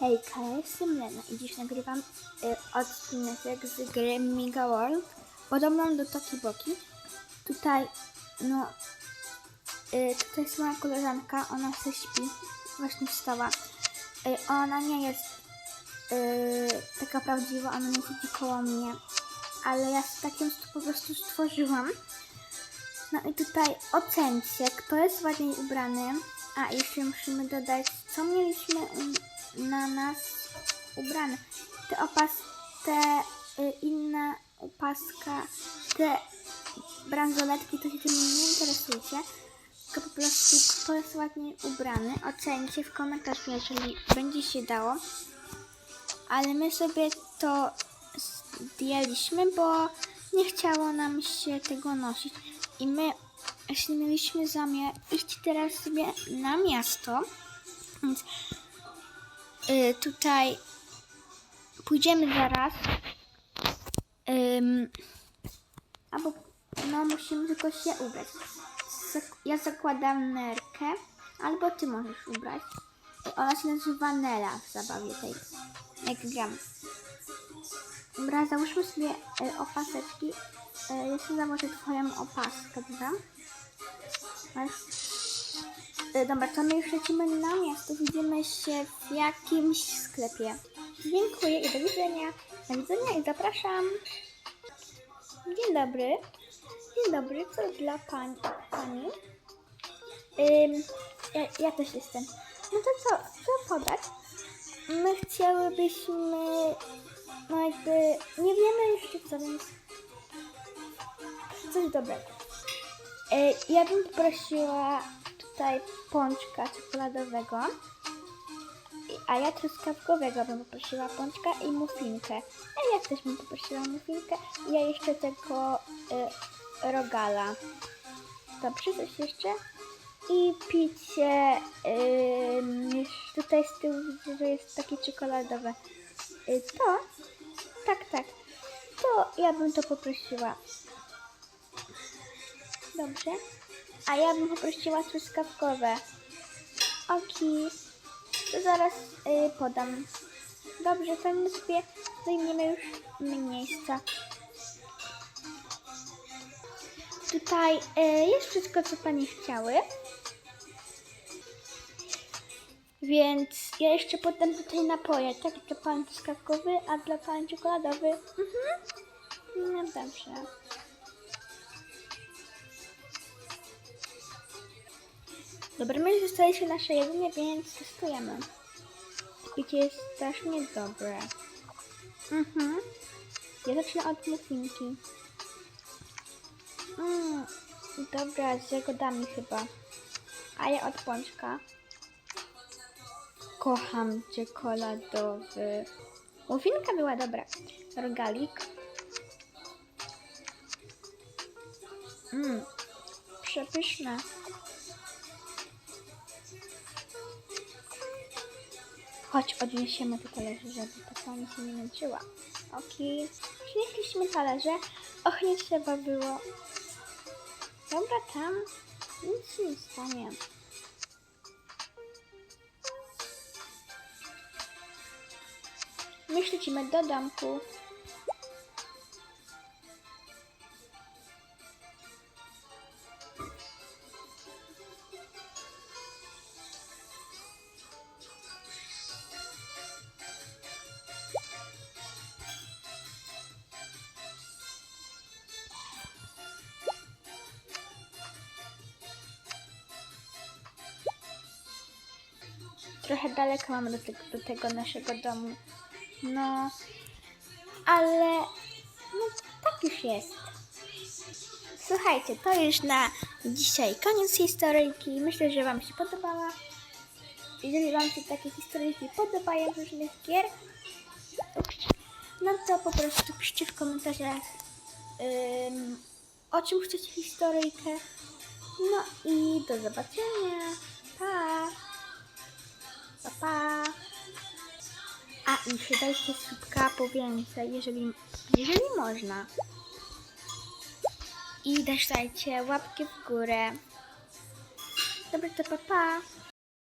Hejka, jestem Lena i dziś nagrywam y, odcinek z gry Miga World, podobną do Toki Boki. Tutaj, no, y, tutaj jest moja koleżanka, ona się śpi, właśnie wstała. Y, ona nie jest y, taka prawdziwa, ona nie siedzi koło mnie, ale ja sobie taką po prostu stworzyłam. No i tutaj ocencie, kto jest ładniej ubrany. A jeszcze musimy dodać, co mieliśmy na nas ubrane. Te opas, te y, inna opaska, te bransoletki, to się tym nie interesujcie. Tylko po prostu kto jest ładniej ubrany. Ocencie w komentarzu, jeżeli będzie się dało. Ale my sobie to zdjęliśmy, bo nie chciało nam się tego nosić. I my jeśli mieliśmy zamiar iść teraz sobie na miasto, więc y, tutaj pójdziemy zaraz. Ym, albo no musimy tylko się ubrać. Ja zakładam nerkę, albo ty możesz ubrać. Ona się nazywa Nela w zabawie tej, jak gram. Dobra, załóżmy sobie y, opaseczki. Y, ja sobie założę twoją opaskę, dobra? Y, dobra, to my już lecimy na miasto. Widzimy się w jakimś sklepie. Dziękuję i do widzenia. Do widzenia i zapraszam. Dzień dobry. Dzień dobry, co dla pań, pani? Ym, ja, ja też jestem. No to co, co podać? My chciałybyśmy, no jakby, nie wiemy jeszcze co, więc coś dobrego. E, ja bym poprosiła tutaj pączka czekoladowego, a ja truskawkowego bym poprosiła pączka i muffinkę. A ja też bym poprosiła muffinkę i ja jeszcze tego e, rogala. Dobrze, coś jeszcze? I picie, już tutaj z tyłu widzę, że jest takie czekoladowe. Y, to, tak, tak, to ja bym to poprosiła. Dobrze. A ja bym poprosiła truskawkowe. Oki. To zaraz y, podam. Dobrze, to my sobie zajmiemy już miejsca. Tutaj y, jest wszystko, co Pani chciały. Więc ja jeszcze podam tutaj napoje. Tak, dla Pani truskawkowy, a dla Pani czekoladowy. Mhm. No dobrze. Dobra, my już dostaliśmy nasze jedzenie, więc testujemy. Picie jest strasznie dobre. Mhm. Ja zacznę od muffinki. Mm, dobra, z jagodami chyba. A ja od pączka. Kocham czekoladowy. Muffinka była dobra. Rogalik. Mmm, przepyszne. Chodź, odniesiemy te talerze, żeby ta pani się nie męczyła. Okej. Przynieśliśmy talerze. Och, nie trzeba było. Dobra, tam. Nic nie stanie. My do domku. Trochę daleko mamy do tego, do tego naszego domu. No, ale no tak już jest. Słuchajcie, to już na dzisiaj koniec historyjki. Myślę, że Wam się podobała. Jeżeli Wam się takie historyjki podobają z różnych gier, no to po prostu piszcie w komentarzach o czym chcecie historyjkę. No i do zobaczenia. I przydajcie słupka po więcej, jeżeli, jeżeli można. I dajcie łapki w górę. Dobra, to pa, pa.